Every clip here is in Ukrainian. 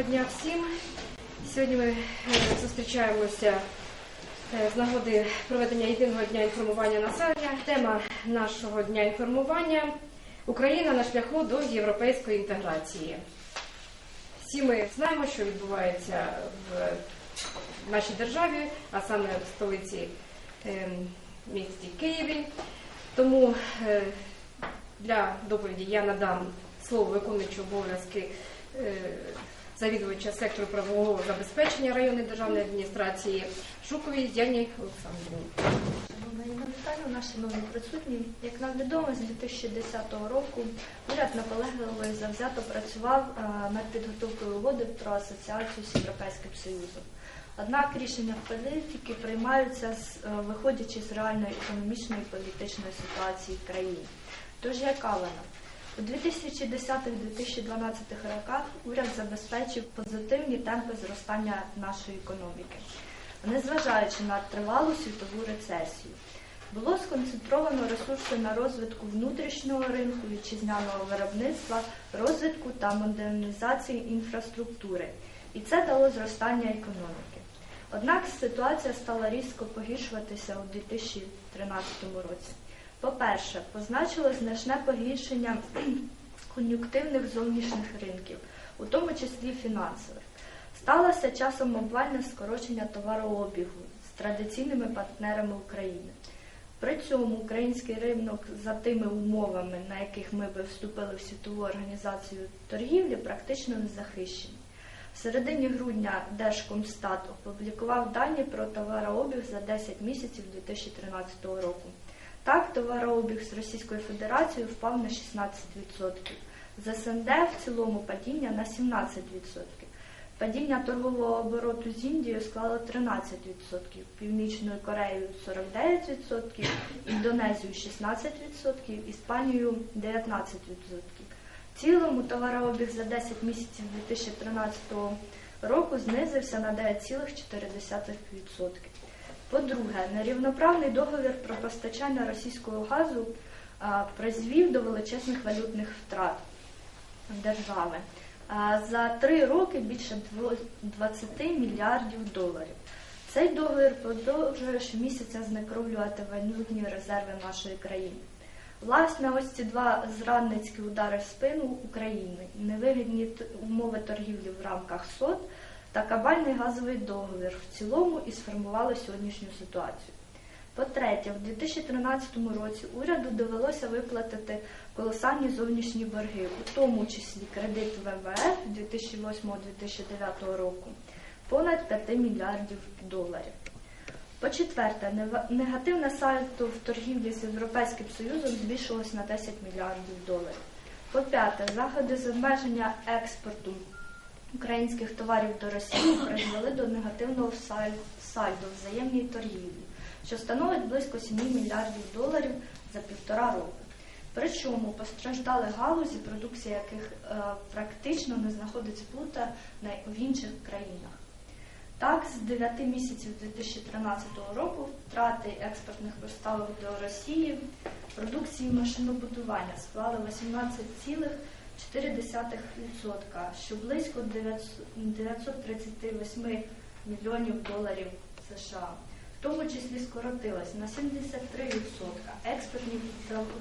Доброго дня всім. Сьогодні ми е, зустрічаємося е, з нагоди проведення єдиного дня інформування населення. Тема нашого дня інформування Україна на шляху до європейської інтеграції. Всі ми знаємо, що відбувається в нашій державі, а саме в столиці е, місті Києві. Тому для доповіді я надам слово виконуючого обов'язки завідувача сектору правового забезпечення районної державної адміністрації Шуковій Яні Олександрівні. Шановні вітаю, наші нові присутні. Як нам відомо, з 2010 року уряд наполегливо і завзято працював е, над підготовкою угоди про асоціацію з Європейським Союзом. Однак рішення політики приймаються е, виходячи з реальної економічної і політичної ситуації в країні. Тож яка вона? У 2010-2012 роках уряд забезпечив позитивні темпи зростання нашої економіки, незважаючи на тривалу світову рецесію. Було сконцентровано ресурси на розвитку внутрішнього ринку, вітчизняного виробництва, розвитку та модернізації інфраструктури, і це дало зростання економіки. Однак ситуація стала різко погіршуватися у 2013 році. По-перше, позначило значне погіршення кон'юнктивних зовнішніх ринків, у тому числі фінансових. Сталося часом обвальне скорочення товарообігу з традиційними партнерами України. При цьому український ринок за тими умовами, на яких ми би вступили в світову організацію торгівлі, практично не захищений. В середині грудня Держкомстат опублікував дані про товарообіг за 10 місяців 2013 року. Так, товарообіг з Російською Федерацією впав на 16%. З СНД в цілому падіння на 17%. Падіння торгового обороту з Індією склало 13%, Північною Кореєю 49%, Індонезією 16%, Іспанією 19%. В цілому товарообіг за 10 місяців 2013 року знизився на 9,4%. По-друге, нерівноправний договір про постачання російського газу призвів до величезних валютних втрат держави. За три роки більше 20 мільярдів доларів. Цей договір продовжує щомісяця знекровлювати валютні резерви нашої країни. Власне, ось ці два зрадницькі удари в спину України, невигідні умови торгівлі в рамках СОТ та кабальний газовий договір в цілому і сформували сьогоднішню ситуацію. По-третє, в 2013 році уряду довелося виплатити колосальні зовнішні борги, у тому числі кредит ВВФ 2008-2009 року, понад 5 мільярдів доларів. По-четверте, негативне сальто в торгівлі з Європейським Союзом збільшилось на 10 мільярдів доларів. По-п'яте, заходи з обмеження експорту українських товарів до Росії призвели до негативного саль- сальдо взаємній торгівлі, що становить близько 7 мільярдів доларів за півтора року. Причому постраждали галузі, продукція яких е, практично не знаходить сплута в інших країнах. Так, з 9 місяців 2013 року втрати експортних поставок до Росії продукції машинобудування склали 18,4%, що близько 938 мільйонів доларів США. В тому числі скоротилось на 73% експортні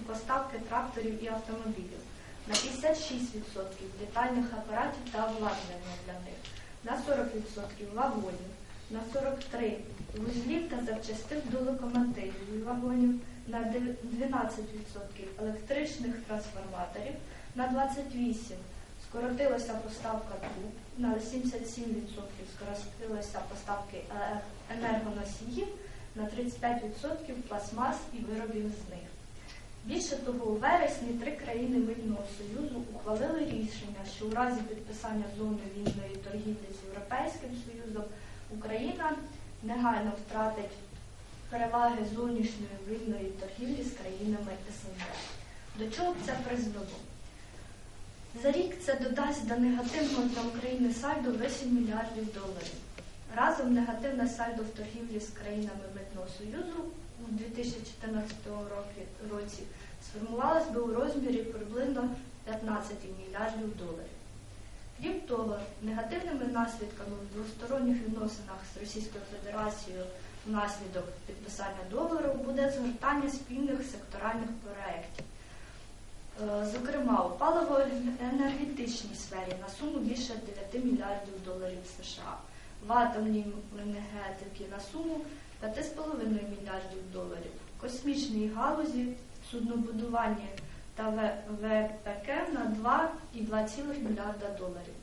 поставки тракторів і автомобілів, на 56% літальних апаратів та обладнання для них, на 40% вагонів, на 43% вузлів та запчастин до локомотивів і вагонів, на 12% електричних трансформаторів, на 28% скоротилася поставка труб, на 77% скоротилися поставки е, енергоносіїв, на 35% пластмас і виробів з них. Більше того, у вересні три країни Митного Союзу ухвалили рішення, що у разі підписання зони вільної торгівлі з Європейським Союзом Україна негайно втратить переваги зовнішньої вільної торгівлі з країнами СНД. До чого б це призвело? За рік це додасть до негативного для України сальдо 8 мільярдів доларів. Разом негативне сальдо в торгівлі з країнами Митного Союзу у 2014 році, сформувалось би у розмірі приблизно 15 мільярдів доларів. Крім того, негативними наслідками в двосторонніх відносинах з Російською Федерацією внаслідок підписання договору буде згортання спільних секторальних проєктів. Е, Зокрема, у паливо-енергетичній сфері на суму більше 9 мільярдів доларів США, в атомній енергетиці на суму 5,5 мільярдів доларів, в космічній галузі, суднобудування та ВПК на 2,2 мільярда доларів.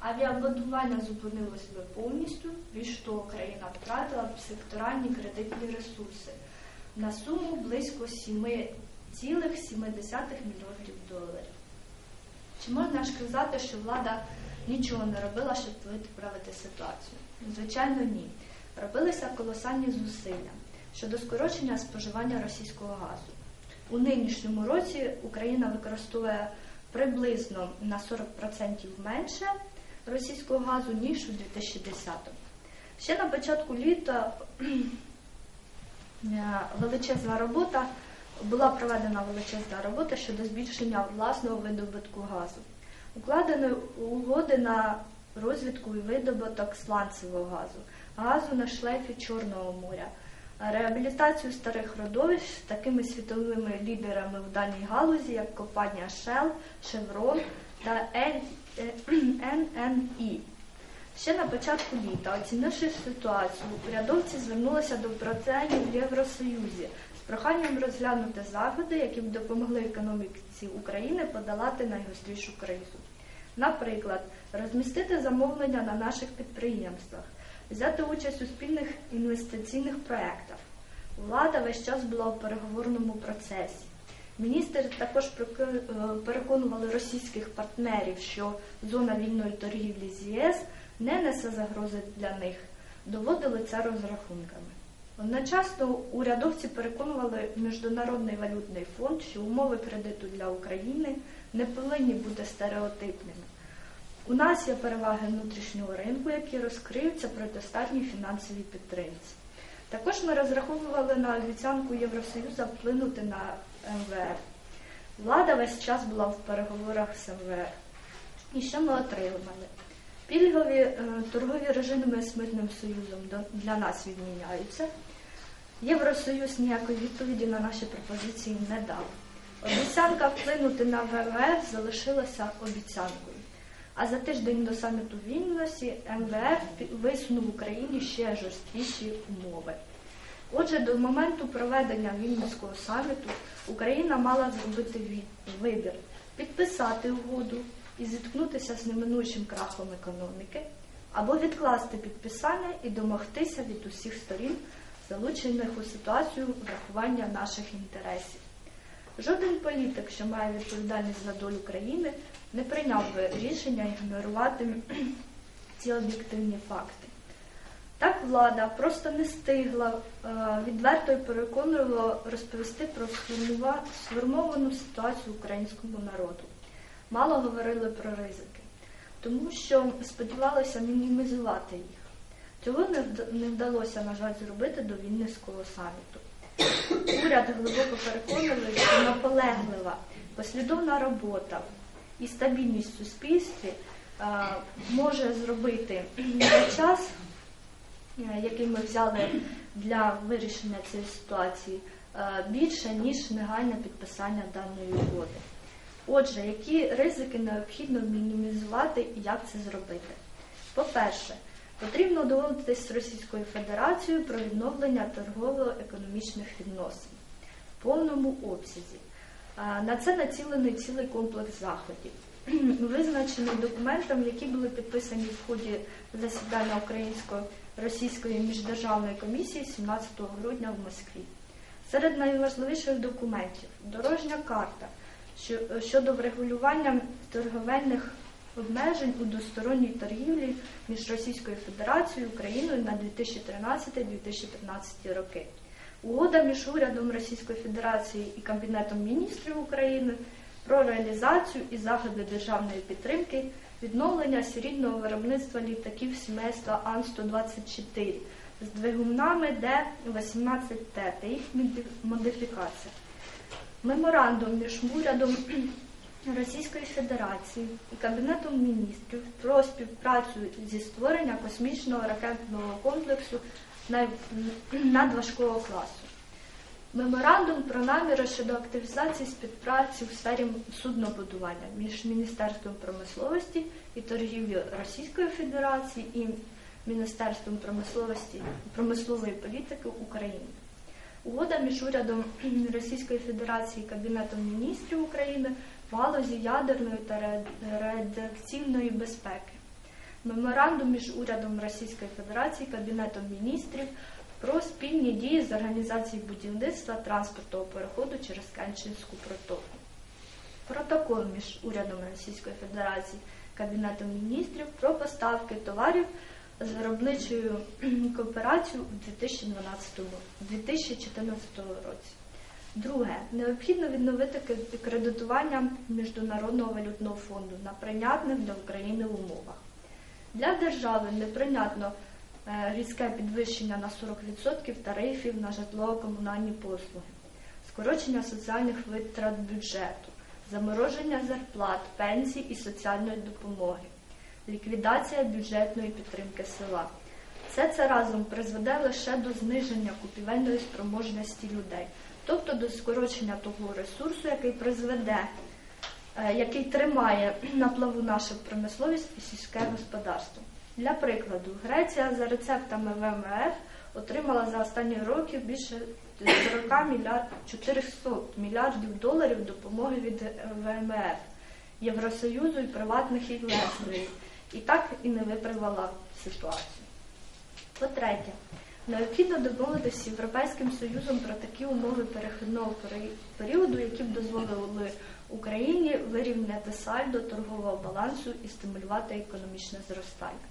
Авіабудування зупинилось би повністю, більш того, країна втратила секторальні кредитні ресурси. На суму близько 7,7 мільярдів доларів. Чи можна ж казати, що влада нічого не робила, щоб виправити ситуацію? Звичайно, ні. Робилися колосальні зусилля щодо скорочення споживання російського газу. У нинішньому році Україна використовує приблизно на 40% менше російського газу, ніж у 2010-му. Ще на початку літа е, величезна робота була проведена величезна робота щодо збільшення власного видобутку газу. Укладені угоди на розвідку і видобуток сланцевого газу, газу на шлейфі Чорного моря, реабілітацію старих родовищ з такими світовими лідерами в даній галузі, як компанія Shell, Chevron та NNE. Ще на початку літа, оцінивши ситуацію, урядовці звернулися до партнерів в Євросоюзі проханням розглянути заходи, які б допомогли економіці України подолати найгострішу кризу. Наприклад, розмістити замовлення на наших підприємствах, взяти участь у спільних інвестиційних проєктах. Влада весь час була у переговорному процесі. Міністри також е, переконували російських партнерів, що зона вільної торгівлі з ЄС не несе загрози для них, доводили це розрахунками. Одночасно урядовці переконували Міжнародний валютний фонд, що умови кредиту для України не повинні бути стереотипними. У нас є переваги внутрішнього ринку, які розкриються при достатній фінансовій підтримці. Також ми розраховували на обіцянку Євросоюзу вплинути на МВФ. Влада весь час була в переговорах з МВФ. І що ми отримали? Пільгові е, торгові режими з Митним Союзом для нас відміняються. Євросоюз ніякої відповіді на наші пропозиції не дав. Обіцянка вплинути на ВВФ залишилася обіцянкою. А за тиждень до саміту в Вільнюсі МВФ висунув Україні ще жорсткіші умови. Отже, до моменту проведення Вільнюського саміту Україна мала зробити вибір підписати угоду і зіткнутися з неминучим крахом економіки, або відкласти підписання і домогтися від усіх сторін, залучених у ситуацію врахування наших інтересів. Жоден політик, що має відповідальність за долю країни, не прийняв би рішення ігнорувати ці об'єктивні факти. Так влада просто не стигла е, відверто і переконливо розповісти про сформовану ситуацію українському народу. Мало говорили про ризики, тому що сподівалися мінімізувати їх. Цього не вдалося, на жаль, зробити до Вільнюського саміту. Уряд глибоко переконливий, що наполеглива, послідовна робота і стабільність в суспільстві може зробити за час, е, який ми взяли для вирішення цієї ситуації, е, більше, ніж негайне підписання даної угоди. Отже, які ризики необхідно мінімізувати і як це зробити? По-перше, потрібно домовитися з Російською Федерацією про відновлення торгово-економічних відносин в повному обсязі. На це націлений цілий комплекс заходів, визначений документом, які були підписані в ході засідання Українсько-Російської міждержавної комісії 17 грудня в Москві. Серед найважливіших документів дорожня карта щодо врегулювання торговельних обмежень у двосторонній торгівлі між Російською Федерацією і Україною на 2013-2015 роки. Угода між урядом Російської Федерації і Кабінетом міністрів України про реалізацію і заходи державної підтримки відновлення серійного виробництва літаків сімейства Ан-124 з двигунами Д-18Т та їх модифікація. Меморандум між урядом Російської Федерації і Кабінетом міністрів про співпрацю зі створення космічного ракетного комплексу надважкого класу. Меморандум про наміри щодо активізації співпраці у сфері суднобудування між Міністерством промисловості і торгівлі Російської Федерації і Міністерством промисловості промислової політики України. Угода між урядом Російської Федерації і Кабінетом міністрів України галузі ядерної та радіаційної безпеки. Меморандум між урядом Російської Федерації і Кабінетом міністрів про спільні дії з організації будівництва транспортного переходу через Кенчинську протоку. Протокол між урядом Російської Федерації Кабінетом міністрів про поставки товарів з виробничою кооперацією у 2012 2014 році. Друге, необхідно відновити кредитування Міжнародного валютного фонду на прийнятних для України умовах. Для держави неприйнятно е, різке підвищення на 40% тарифів на житлово-комунальні послуги, скорочення соціальних витрат бюджету, замороження зарплат, пенсій і соціальної допомоги, ліквідація бюджетної підтримки села. Все це разом призведе лише до зниження купівельної спроможності людей, тобто до скорочення того ресурсу, який призведе, е, який тримає на плаву нашу промисловість і сільське господарство. Для прикладу, Греція за рецептами ВМФ отримала за останні роки більше 40 мільярд 400 мільярдів доларів допомоги від ВМФ, Євросоюзу і приватних інвесторів, і так і не виправила ситуацію. По-третє, необхідно домовитися з Європейським Союзом про такі умови перехідного періоду, які б дозволили Україні вирівняти сальдо торгового балансу і стимулювати економічне зростання.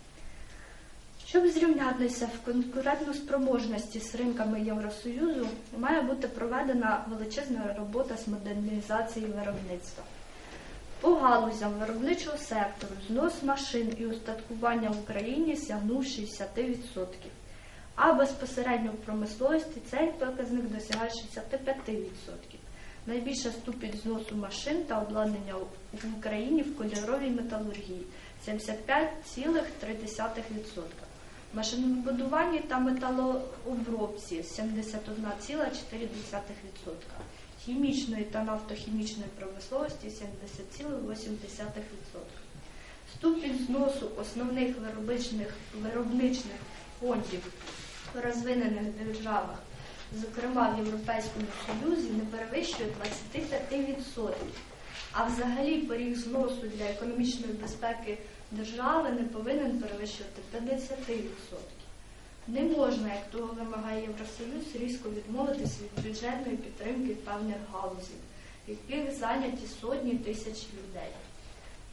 Щоб зрівнятися в конкурентну спроможності з ринками Євросоюзу, має бути проведена величезна робота з модернізації виробництва. По галузям виробничого сектору знос машин і устаткування в Україні сягнув 60%, а безпосередньо в промисловості цей показник досягає 65%. Найбільша ступінь зносу машин та обладнання в Україні в кольоровій металургії 75,3%. Машинобудуванні та металообробці 71,4%. Хімічної та нафтохімічної промисловості 70,8%. Ступінь зносу основних виробничних фондів в розвинених державах, зокрема в Європейському Союзі, не перевищує 25%. А взагалі поріг зносу для економічної безпеки держави не повинен перевищувати 50%. Не можна, як того вимагає Євросоюз, різко відмовитися від бюджетної підтримки певних галузів, яких зайняті сотні тисяч людей.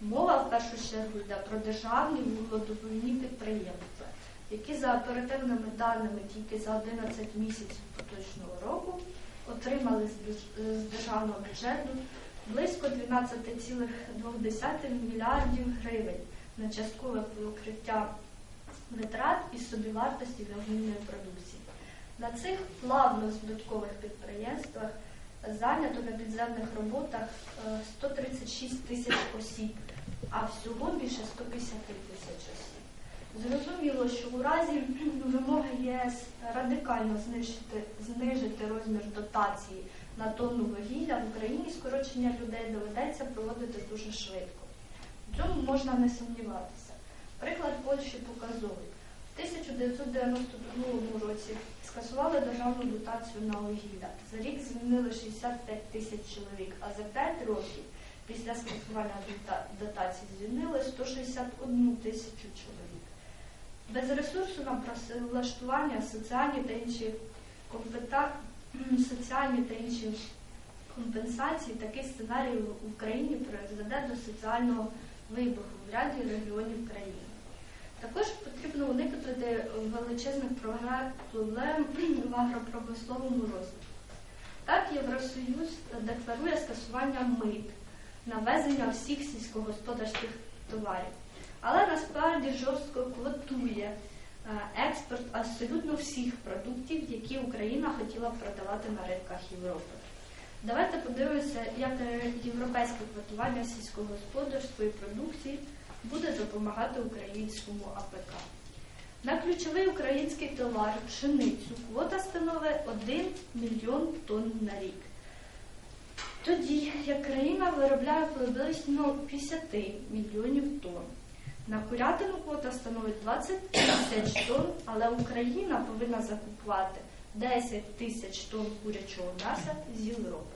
Мова в першу чергу йде про державні вугледобувні підприємства, які за оперативними даними тільки за 11 місяців поточного року отримали з державного бюджету близько 12,2 мільярдів гривень на часткове покриття витрат і собівартості вугільної продукції. На цих плавно-збиткових підприємствах зайнято на підземних роботах е, 136 тисяч осіб, а всього більше 150 тисяч. Зрозуміло, що у разі вимоги ЄС радикально знищити, знижити розмір дотації на тонну вугілля в Україні скорочення людей доведеться проводити дуже швидко. В цьому можна не сумніватися. Приклад Польщі показовий. В 1992 році скасували державну дотацію на вугілля. За рік звільнили 65 тисяч чоловік, а за 5 років після скасування дотації звільнили 161 тисячу чоловік. Без ресурсу працевлаштування соціальні та інші компета... соціальні та інші компенсації такий сценарій в Україні призведе до соціального вибуху в ряді регіонів країни. Також потрібно уникнути величезних проблем в агропромисловому розвитку. Так, Євросоюз декларує скасування мит на ввезення всіх сільськогосподарських товарів, але насправді жорстко квотує е, експорт абсолютно всіх продуктів, які Україна хотіла б продавати на ринках Європи. Давайте подивимося, як е, європейське квотування сільськогосподарської продукції буде допомагати українському АПК. На ключовий український товар пшеницю квота становить 1 мільйон тонн на рік. Тоді як країна виробляє приблизно 50 мільйонів тонн. На курятину квота становить 20 тисяч тонн, але Україна повинна закупувати 10 тисяч тонн курячого м'яса з Європи.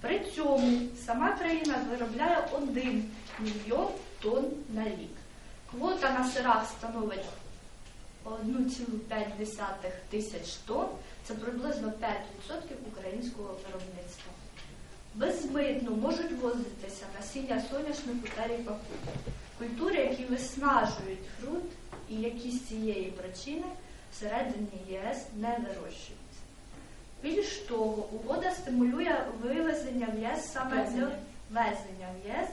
При цьому сама країна виробляє 1 мільйон тонн на рік. Квота на сирах становить 1,5 тисяч тонн, це приблизно 5% українського виробництва. Беззбитно можуть возитися насіння соняшнику та ріпаку, культури, які виснажують ґрунт і які з цієї причини всередині ЄС не вирощуються. Більш того, угода стимулює вивезення в ЄС саме Везення. везення в ЄС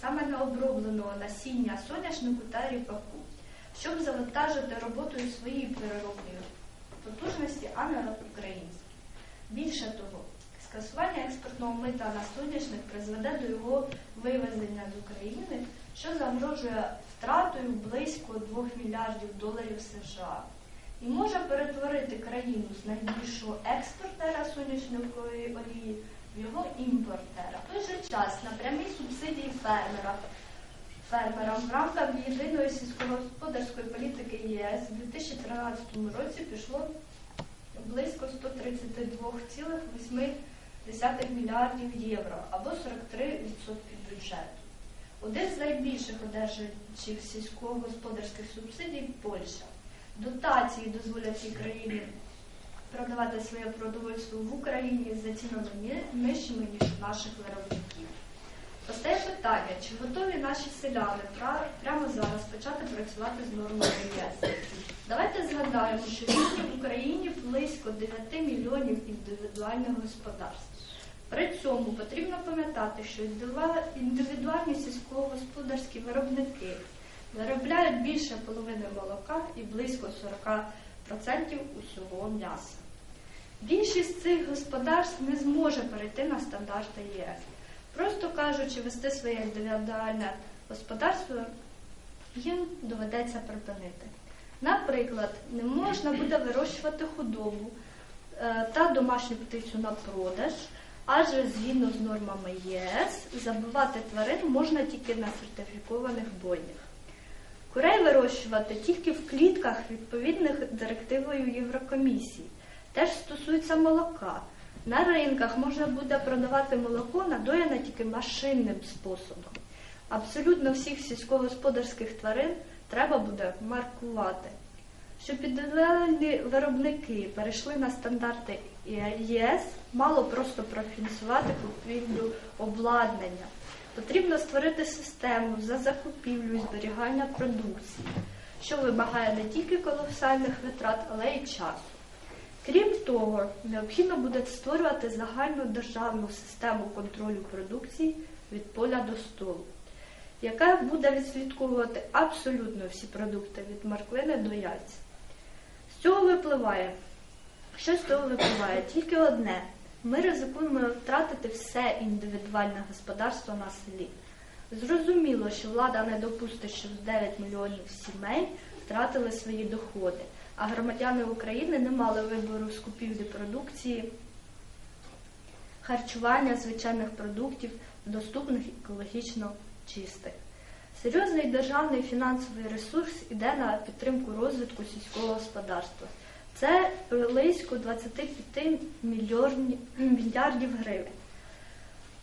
саме необробленого насіння соняшнику та ріпаку, щоб завантажити роботою своєї переробної потужності, а не української. Більше того, скасування експортного мита на соняшник призведе до його вивезення з України, що загрожує втратою близько 2 мільярдів доларів США і може перетворити країну з найбільшого експортера соняшникової олії в його імпортера. В той же час на прямі субсидії фермера фермерам в рамках єдиної сільськогосподарської політики ЄС у 2013 році пішло близько 132,8 мільярдів євро або 43% бюджету. Один з найбільших одержуючих сільськогосподарських субсидій Польща. Дотації дозволять цій країні продавати своє продовольство в Україні за цінами нижчими, ніж у наших виробників. Постає питання, чи готові наші селяни прямо зараз почати працювати з нормами ЄС? Давайте згадаємо, що сьогодні в Україні близько 9 мільйонів індивідуальних господарств. При цьому потрібно пам'ятати, що індивідуальні сільськогосподарські виробники виробляють більше половини молока і близько 40% усього м'яса. Більшість цих господарств не зможе перейти на стандарти ЄС. Просто кажучи, вести своє індивідуальне господарство їм доведеться припинити. Наприклад, не можна буде вирощувати худобу е, та домашню птицю на продаж, адже згідно з нормами ЄС забивати тварин можна тільки на сертифікованих бойнях. Курей вирощувати тільки в клітках відповідних директивою Єврокомісії. Теж стосується молока. На ринках можна буде продавати молоко надояне тільки машинним способом. Абсолютно всіх сільськогосподарських тварин треба буде маркувати. Щоб індивідуальні виробники перейшли на стандарти ЄС, мало просто профінансувати купівлю обладнання. Потрібно створити систему за закупівлю і зберігання продукції, що вимагає не тільки колосальних витрат, але й часу. Крім того, необхідно буде створювати загальну державну систему контролю продукції від поля до столу, яка буде відслідковувати абсолютно всі продукти від морквини до яйця. З цього випливає, що з цього випливає? Тільки одне. Ми ризикуємо втратити все індивідуальне господарство на селі. Зрозуміло, що влада не допустить, щоб 9 мільйонів сімей втратили свої доходи, а громадяни України не мали вибору з купівлі продукції, харчування звичайних продуктів, доступних екологічно чистих. Серйозний державний фінансовий ресурс іде на підтримку розвитку сільського господарства. Це близько 25 мільярдів гривень.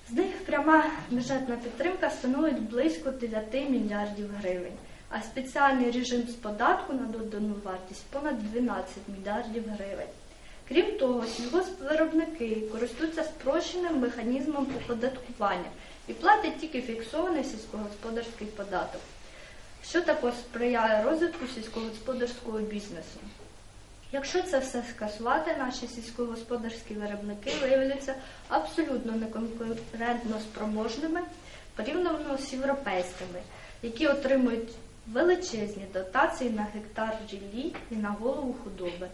З них пряма бюджетна підтримка становить близько 9 мільярдів гривень, а спеціальний режим з податку на додану вартість понад 12 мільярдів гривень. Крім того, сільгоспвиробники користуються спрощеним механізмом оподаткування і платять тільки фіксований сільськогосподарський податок, що також сприяє розвитку сільськогосподарського бізнесу. Якщо це все скасувати, наші сільськогосподарські виробники виявляться абсолютно неконкурентно спроможними порівняно з європейськими, які отримують величезні дотації на гектар ріллі і на голову худоби.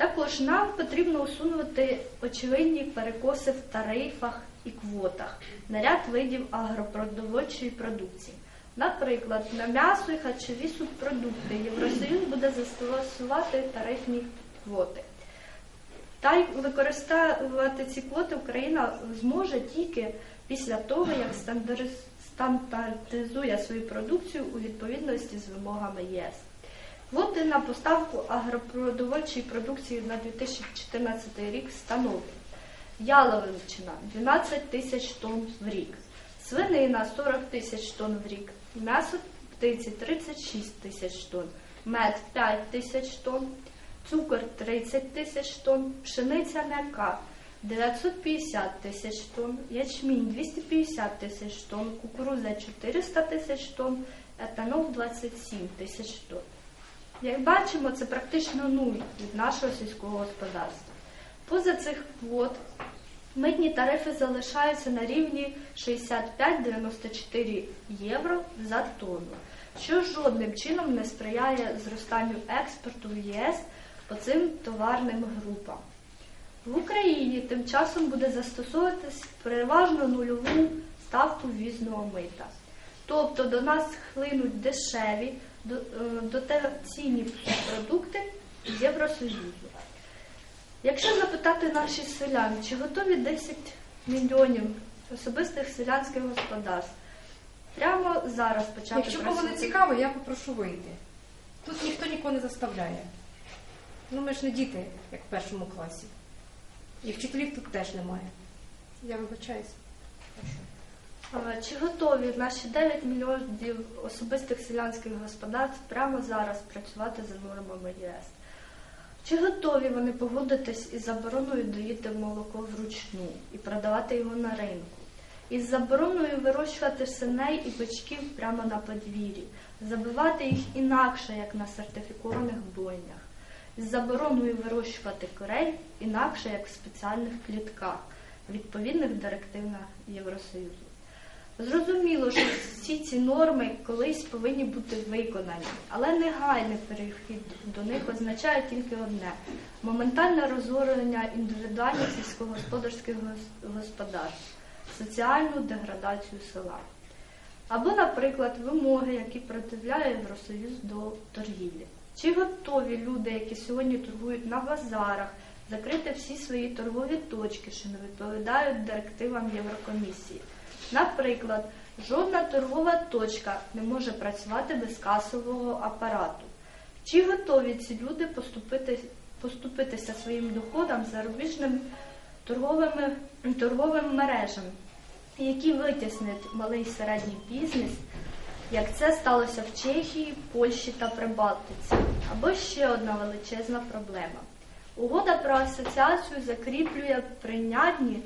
Також нам потрібно усунути очевидні перекоси в тарифах і квотах на ряд видів агропродовольчої продукції. Наприклад, на м'ясо і харчові субпродукти Євросоюз буде застосувати тарифні квоти. Та й використовувати ці квоти Україна зможе тільки після того, як стандартизує свою продукцію у відповідності з вимогами ЄС. Квоти на поставку агропродовольчої продукції на 2014 рік становлять яловичина 12 тисяч тонн в рік, свинина 40 тисяч тонн в рік, м'ясо птиці 36 тисяч тонн, мед 5 тисяч тонн, цукор 30 тисяч тонн, пшениця м'яка 950 тисяч тонн, ячмінь 250 тисяч тонн, кукурудза 400 тисяч тонн, етанол 27 тисяч тонн. Як бачимо, це практично нуль від нашого сільського господарства. Поза цих квот митні тарифи залишаються на рівні 65-94 євро за тонну, що жодним чином не сприяє зростанню експорту в ЄС по цим товарним групам. В Україні тим часом буде застосовуватись переважно нульову ставку ввізного мита. Тобто до нас хлинуть дешеві, дотаційні продукти з Євросоюзу. Якщо запитати наші селян, чи готові 10 мільйонів особистих селянських господарств, прямо зараз почати Якщо кому не цікаво, я попрошу вийти. Тут ніхто нікого не заставляє. Ну ми ж не діти, як в першому класі. І вчителів тут теж немає. Я вибачаюсь. Але Чи готові наші 9 мільйонів особистих селянських господарств прямо зараз працювати за нормами ЄС? Чи готові вони погодитись із забороною доїти молоко вручну і продавати його на ринку? Із забороною вирощувати синей і бичків прямо на подвір'ї, забивати їх інакше, як на сертифікованих бойнях, із забороною вирощувати корей інакше, як в спеціальних клітках, відповідних директив Євросоюзу. Зрозуміло, що всі ці норми колись повинні бути виконані, але негайний перехід до них означає тільки одне моментальне розорення індивідуальних сільськогосподарських господарств, соціальну деградацію села. Або, наприклад, вимоги, які противляє Євросоюз до торгівлі. Чи готові люди, які сьогодні торгують на базарах, закрити всі свої торгові точки, що не відповідають директивам Єврокомісії? Наприклад, жодна торгова точка не може працювати без касового апарату. Чи готові ці люди поступити, поступитися своїм доходам зарубіжним торговими, торговим мережам, які витіснять малий і середній бізнес, як це сталося в Чехії, Польщі та Прибалтиці? Або ще одна величезна проблема. Угода про асоціацію закріплює прийнятні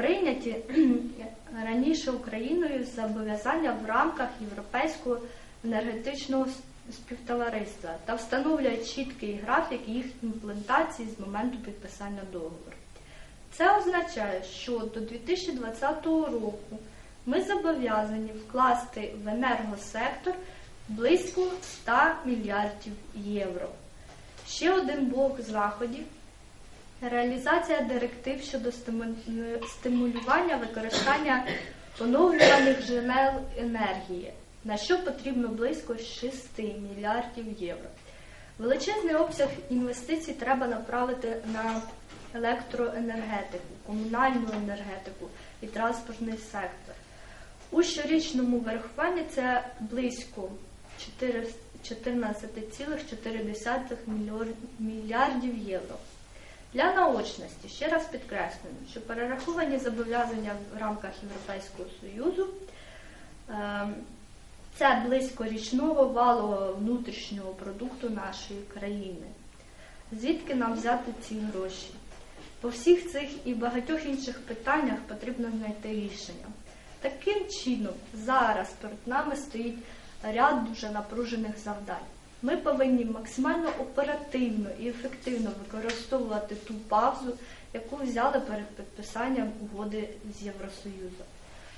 прийняті раніше Україною зобов'язання в рамках Європейського енергетичного співтовариства та встановлює чіткий графік їх імплементації з моменту підписання договору. Це означає, що до 2020 року ми зобов'язані вкласти в енергосектор близько 100 мільярдів євро. Ще один блок заходів Реалізація директив щодо стимулювання використання поновлюваних джерел енергії, на що потрібно близько 6 мільярдів євро. Величезний обсяг інвестицій треба направити на електроенергетику, комунальну енергетику і транспортний сектор. У щорічному вирахуванні це близько 4 14,4 мільйор- мільярдів євро. Для наочності ще раз підкреслюємо, що перераховані зобов'язання в рамках Європейського Союзу ем, це близько річного валового внутрішнього продукту нашої країни. Звідки нам взяти ці гроші? По всіх цих і багатьох інших питаннях потрібно знайти рішення. Таким чином, зараз перед нами стоїть ряд дуже напружених завдань. Ми повинні максимально оперативно і ефективно використовувати ту паузу, яку взяли перед підписанням угоди з Євросоюзом.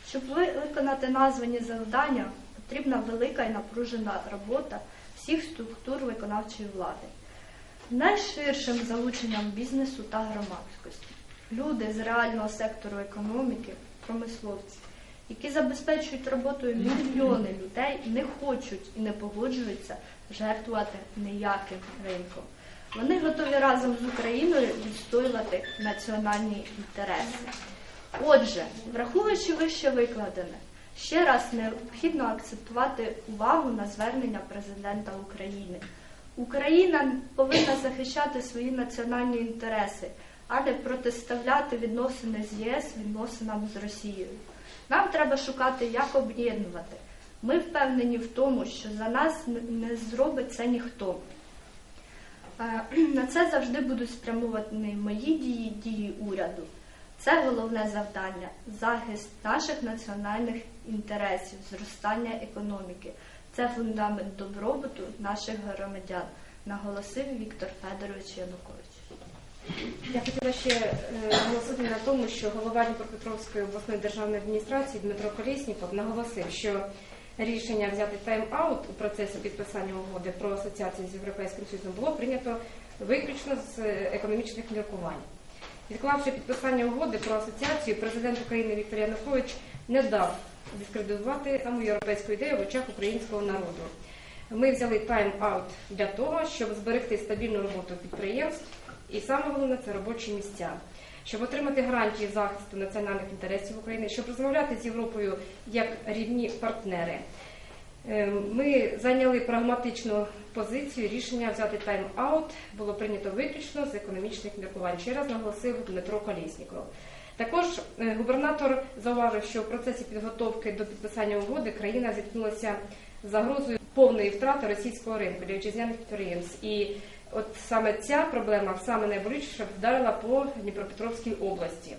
Щоб виконати названі завдання, потрібна велика і напружена робота всіх структур виконавчої влади. найширшим залученням бізнесу та громадськості. Люди з реального сектору економіки, промисловці, які забезпечують роботою мільйони людей, не хочуть і не погоджуються жертвувати ніяким ринком. Вони готові разом з Україною відстоювати національні інтереси. Отже, враховуючи вище викладене, ще раз необхідно акцентувати увагу на звернення президента України. Україна повинна захищати свої національні інтереси, а не протиставляти відносини з ЄС відносинам з Росією. Нам треба шукати, як об'єднувати. Ми впевнені в тому, що за нас не зробить це ніхто. Е, На це завжди будуть спрямовані мої дії, дії уряду. Це головне завдання захист наших національних інтересів, зростання економіки. Це фундамент добробуту наших громадян, наголосив Віктор Федорович Янукович. Я хотіла ще е, наголосити на тому, що голова Дніпропетровської обласної державної адміністрації Дмитро Колєсніков наголосив, що рішення взяти тайм-аут у процесі підписання угоди про асоціацію з Європейським Союзом було прийнято виключно з е, економічних міркувань. Відклавши підписання угоди про асоціацію, президент України Віктор Янукович не дав дискредитувати саму європейську ідею в очах українського народу. Ми взяли тайм-аут для того, щоб зберегти стабільну роботу підприємств, і саме головне це робочі місця, щоб отримати гарантії захисту національних інтересів України, щоб розмовляти з Європою як рівні партнери. Е, Ми зайняли прагматичну позицію. Рішення взяти тайм-аут було прийнято виключно з економічних міркувань. Ще раз наголосив Дмитро Колєсніков. Також е, губернатор зауважив, що в процесі підготовки до підписання угоди країна зіткнулася з загрозою повної втрати російського ринку для вітчизняних підприємств. От саме ця проблема саме найболючіше вдарила по Дніпропетровській області.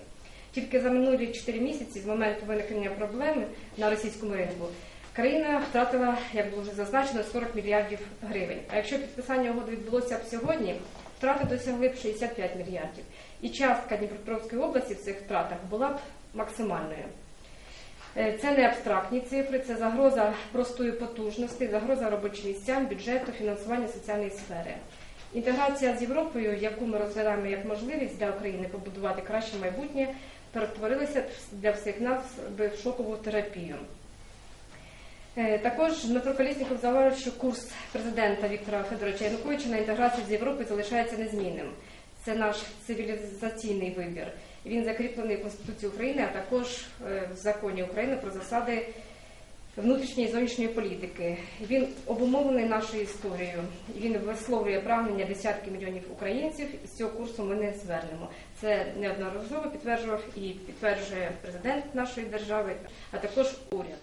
Тільки за минулі 4 місяці з моменту виникнення проблеми на російському ринку країна втратила, як було вже зазначено, 40 мільярдів гривень. А якщо підписання угоди відбулося б сьогодні, втрати досягли б 65 мільярдів. І частка Дніпропетровської області в цих втратах була б максимальною. Е, Це не абстрактні цифри, це загроза простої потужності, загроза робочим місцям, бюджету, фінансування соціальної сфери. Інтеграція з Європою, яку ми розглядаємо як можливість для України побудувати краще майбутнє, перетворилася для всіх нас в шокову терапію. Е, Також Дмитро Колєсніков зауважив, що курс президента Віктора Федоровича Януковича на інтеграцію з Європою залишається незмінним. Це наш цивілізаційний вибір. Він закріплений в Конституції України, а також е, в законі України про засади внутрішньої і зовнішньої політики. Він обумовлений нашою історією. Він висловлює прагнення десятки мільйонів українців. І з цього курсу ми не звернемо. Це неодноразово підтверджував і підтверджує президент нашої держави, а також уряд.